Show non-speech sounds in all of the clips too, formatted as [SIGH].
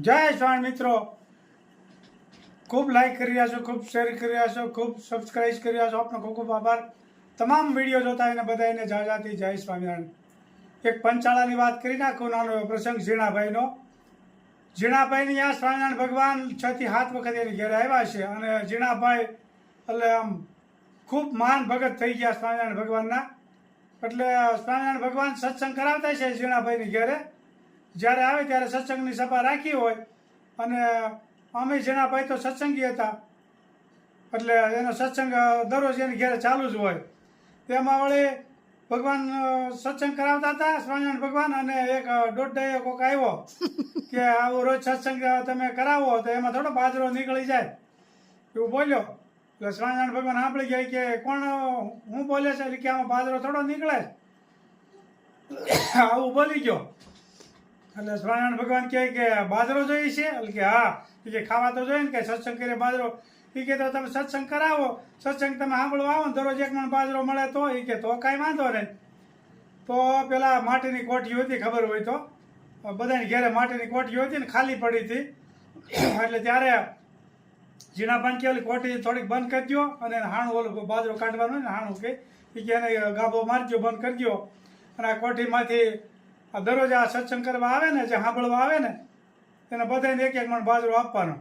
જય સ્વામી મિત્રો. ખૂબ લાઈક કરી રહ્યા છો, ખૂબ શેર કરી રહ્યા છો, ખૂબ સબસ્ક્રાઇબ કરી રહ્યા છો. આપનો ખૂબ ખૂબ આભાર. તમામ વીડિયો જોતા એને બધા એને જાજાથી જય સ્વામિનારાયણ. એક પંચાળાની વાત કરી નાખું, નાનો પ્રસંગ, ઝીણાભાઈનો. ઝીણાભાઈની આ સ્વામિનારાયણ ભગવાન છ થી સાત વખત એની ઘેરે આવ્યા છે અને ઝીણાભાઈ એટલે આમ ખૂબ માન ભગત થઈ ગયા સ્વામિનારાયણ ભગવાનના. એટલે સ્વામિનારાયણ ભગવાન સત્સંગ કરાવતા છે ઝીણાભાઈની ઘરે. જ્યારે આવે ત્યારે સત્સંગની સભા રાખી હોય. અને અમે જણાભાઈ તો સત્સંગી હતા. એટલે એનો સત્સંગ દરરોજ એની ઘેરે ચાલુ જ હોય. તેમાં વળી ભગવાન સત્સંગ કરાવતા હતા, સ્વામિનારાયણ ભગવાન, અને એક દોઢ કોક આવ્યો કે આવું રોજ સત્સંગ તમે કરાવો, તો એમાં થોડો બાજરો નીકળી જાય. એવું બોલ્યો. એટલે સ્વામિનારાયણ ભગવાન સાંભળી ગયા કે કોણ હું બોલે છે? કે આમાં બાજરો થોડો નીકળે. આવું બોલી ગયો. એટલે સ્વામિનારાયણ ભગવાન કહે કે બાજરો જોઈએ છે? એટલે કે હા. એ કે ખાવા તો જોઈએ ને કે સત્સંગ કરે બાજરો. એ કે તો તમે સત્સંગ કરાવો. સત્સંગ તમે સાંભળવા આવો ને દરરોજ એક મણ બાજરો મળે તો એ કે તો કાંઈ વાંધો નહીં તો પેલા માટીની કોઠી હતી ખબર હોય તો. બધાની ઘેરે માટીની કોઠી હતી ને ખાલી પડી હતી. એટલે ત્યારે ઝીણા કે ઓલી કોઠી થોડીક બંધ કરી દો અને હાણું ઓલું બાજરો કાઢવાનું ને હાણું કે. એ કે એને ગાભો મારજો, બંધ કરી દો અને આ કોઠીમાંથી આ દરરોજ આ સત્સંગ કરવા આવે ને જે સાંભળવા આવે ને એને બધાને એક એક મણ બાજરો આપવાનો.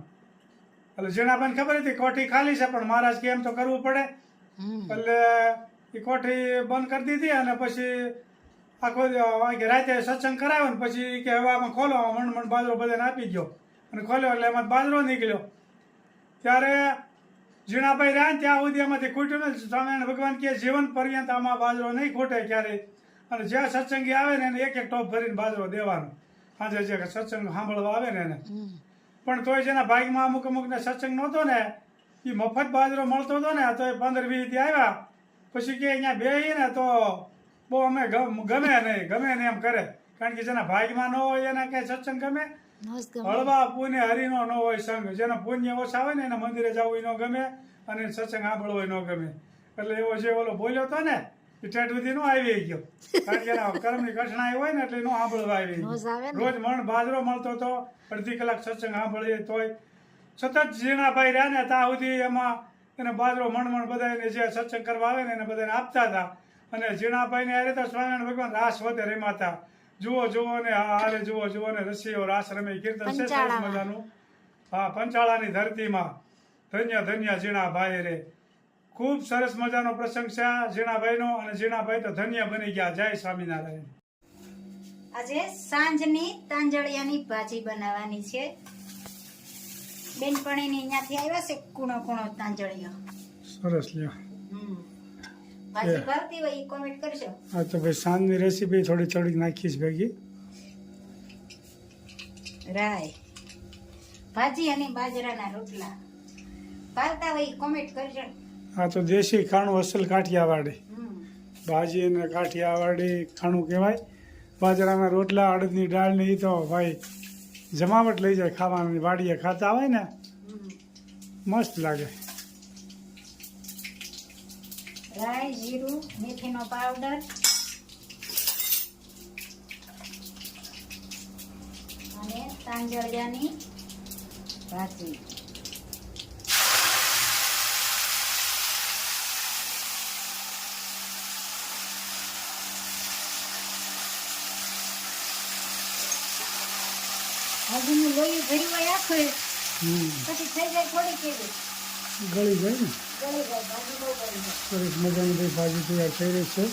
એટલે ઝીણાબાને ખબર હતી કોઠી ખાલી છે પણ મહારાજ કે એમ તો કરવું પડે. એટલે એ કોઠી બંધ કરી દીધી અને પછી આખો રાતે સત્સંગ કરાવ્યો ને પછી કે હવે આમાં ખોલો મણ મણ બાજરો બધાને આપી ગયો અને ખોલ્યો એટલે એમાં બાજરો નીકળ્યો. ત્યારે ઝીણાભાઈ રહ્યા ને ત્યાં સુધી એમાંથી ખૂટ્યું ને સ્વામિનારાયણ ભગવાન કે જીવન પર્યંત આમાં બાજરો નહીં ખૂટે ક્યારેય. અને જ્યાં સત્સંગી આવે ને એને એક એક ટોપ ભરીને બાજરો દેવાનો. સાંજે જે સત્સંગ સાંભળવા આવે ને એને. પણ તોય જેના ભાગમાં અમુક અમુકને સત્સંગ નહોતો ને એ મફત બાજરો મળતો હતો ને તો એ પંદર વીસથી આવ્યા. પછી કે અહીંયા બે ને તો બહુ અમે ગમ- ગમે નહીં ગમે નહીં એમ કરે. કારણ કે જેના ભાગમાં ન હોય એના કઈ સત્સંગ ગમે. હળવા પુણ્ય હરિનો ન હોય સંગ. જેના પુણ્ય ઓછા હોય ને એના મંદિરે જવું ન ગમે અને સત્સંગ સાંભળવો ન ગમે. એટલે એવો જે ઓલો બોલ્યો હતો ને એ ઠેઠ આવી ગયો. કારણ કે એના કર્મની આવી હોય ને એટલે નો સાંભળવા આવી ને. રોજ મણ બાજરો મળતો હતો અડધી કલાક સત્સંગ સાંભળીએ તોય સતત ઝીણાભાઈ રહ્યા ને ત્યાં સુધી એમાં એને બાજરો મણ મણ બધા એને જે સત્સંગ કરવા આવે ને એને બધાને આપતા હતા. અને ઝીણાભાઈને હારે તો સ્વામિનારાયણ ભગવાન રાસ વધે રમાતા જુઓ જુઓ ને હારે જુઓ જુઓ ને રસીઓ રાસ રમે કીર્તન છે સરસ. મજાનું. હા પંચાળાની ધરતીમાં ધન્ય ધન્ય ઝીણાભાઈ રે. ખૂબ સરસ મજાનો પ્રસંગ છે ઝીણાભાઈનો અને ઝીણાભાઈ તો ધન્ય બની ગયા. જય સ્વામિનારાયણ. આજે સાંજની તાંજળિયાની ભાજી બનાવવાની છે. બેનપણીની અહીંયાથી આવ્યા છે કુણો કુણો તાંજળિયો. સરસ લ્યો. ભાજી ભાવતી હોય એ કોમેન્ટ કરજો. હા તો ભાઈ સાંજની રેસીપી થોડી થોડીક નાખીશ ભેગી. રાય. ભાજી અને બાજરાના રોટલા. ભાવતા હોય એ કોમેન્ટ કરજો. આ તો દેશી ખાણું અસલ કાઠિયાવાડી. ભાજી અને કાઠિયાવાડી ખાણું કહેવાય. બાજરાના રોટલા અડદની દાળ ને એ તો ભાઈ જમાવટ લઈ જાય ખાવાની વાડીએ ખાતા હોય ને મસ્ત લાગે. રાઈ જીરું મેથીનો પાવડર. અને તાંજળિયાની ભાજી. ભાજીનું લોહી ભર્યું હોય આખું પછી થઈ જાય થોડી કેવી ગળી જાય ને? ગળી જાય ભાજી બહુ ગળી જાય. સરસ મજાની ભાઈ ભાજી તૈયાર થઈ રહી છે.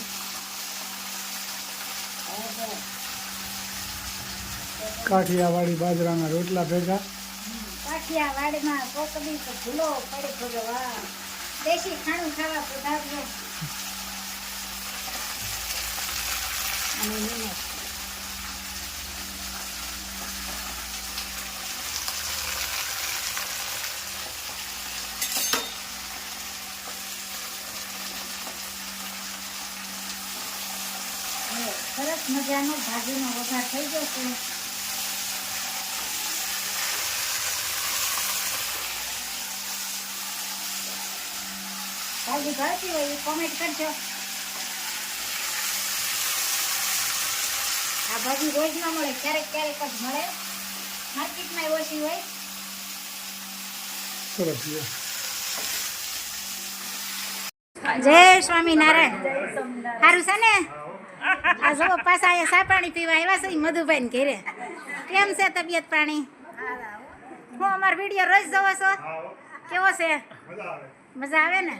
કાઠિયાવાડી બાજરાના રોટલા ભેગા. કાઠિયાવાડીમાં કોકડી તો ભૂલો પડી ભગવાન દેશી ખાણું ખાવા પધારજો. અને સરસ મજાનો ભાજીનો વઘાર થઈ જશે. ભાજી ભાવતી હોય એ કોમેન્ટ કરજો. આ ભાજી રોજ ન મળે ક્યારેક ક્યારેક જ મળે. માર્કેટમાં ઓછી હોય. સરસ. જય. સ્વામિનારાયણ. સારું છે ને? આ જો પાછા અહીંયા સા પાણી પીવા આવ્યા છે ઈ મધુભાઈ ઘેરે. કેમ છે તબિયત પાણી? હું અમારો વીડિયો રોજ જોવો છો? કેવો છે? મજા આવે ને?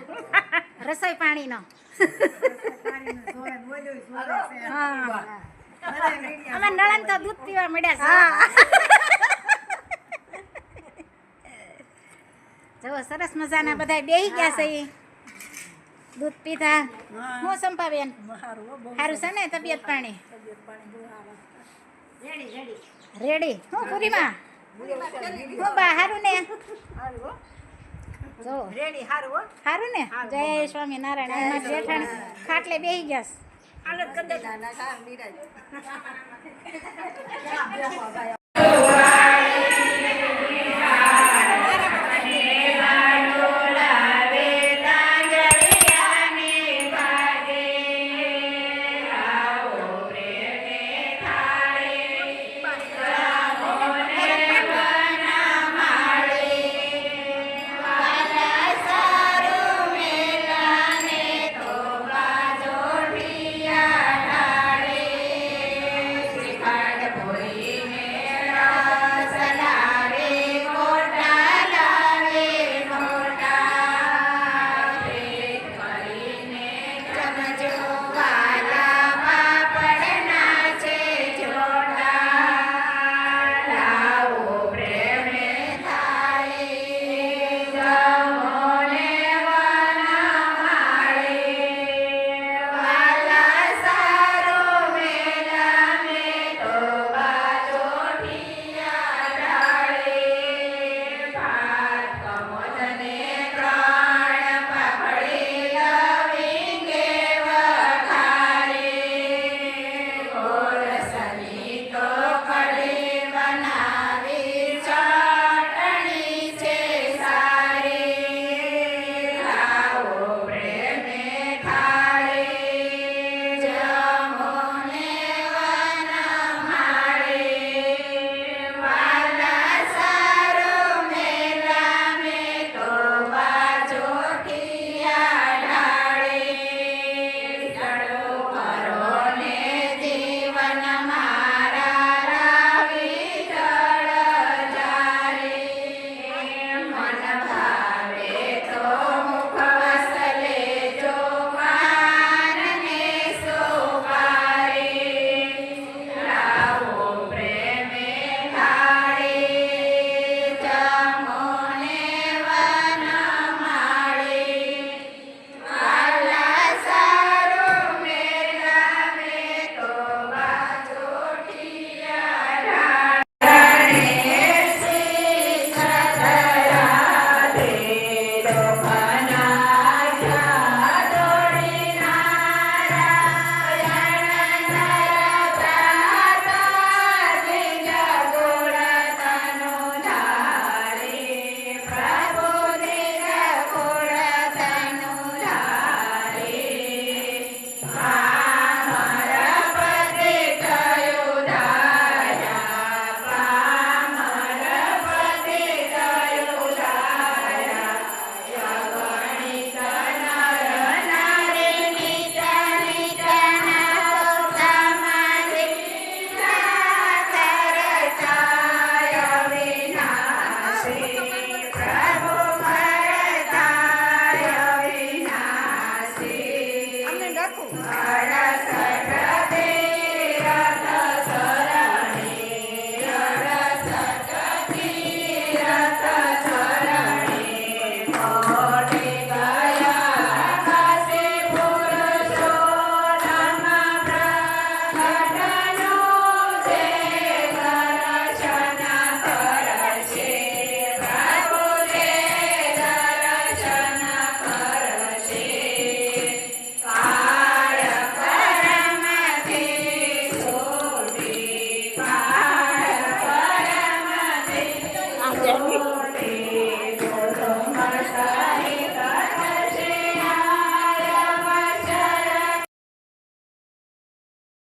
રસોઈ પાણીનો. હા. અમે નળન તો દૂધ પીવા મળ્યા છે. જોવો સરસ મજાના બધા બેહી ગયા છે. દૂધ પીધા. હું. સંપાબેન સારું છે ને તબિયત પાણી? રેડી હું પૂરીમાં હું બા સારું ને? જો. રેડી હારું હો. હારું ને? જય સ્વામિનારાયણ. અમારા જેઠાણ ખાટલે બેહી ગયા છે. હાલત કરી દે. [LAUGHS]